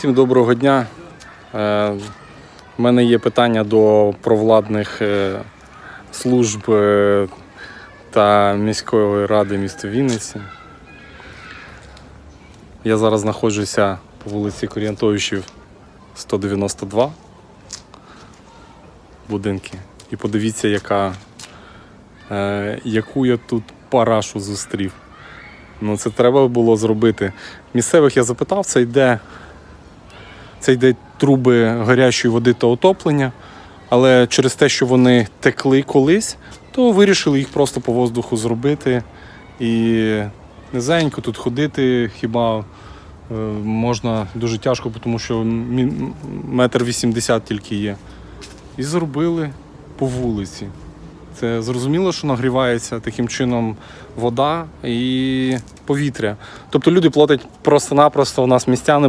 Всім доброго дня. Е, У мене є питання до провладних е, служб е, та міської ради міста Вінниці. Я зараз знаходжуся по вулиці Корієнтовичів 192 будинки. І подивіться, яка, е, яку я тут парашу зустрів. Ну, це треба було зробити. Місцевих я запитав, це йде, це йде труби гарячої води та отоплення. Але через те, що вони текли колись, то вирішили їх просто по воздуху зробити. І низенько тут ходити хіба е, можна дуже тяжко, тому що метр вісімдесят тільки є. І зробили по вулиці. Це зрозуміло, що нагрівається таким чином вода і повітря. Тобто люди платять просто-напросто у нас містяни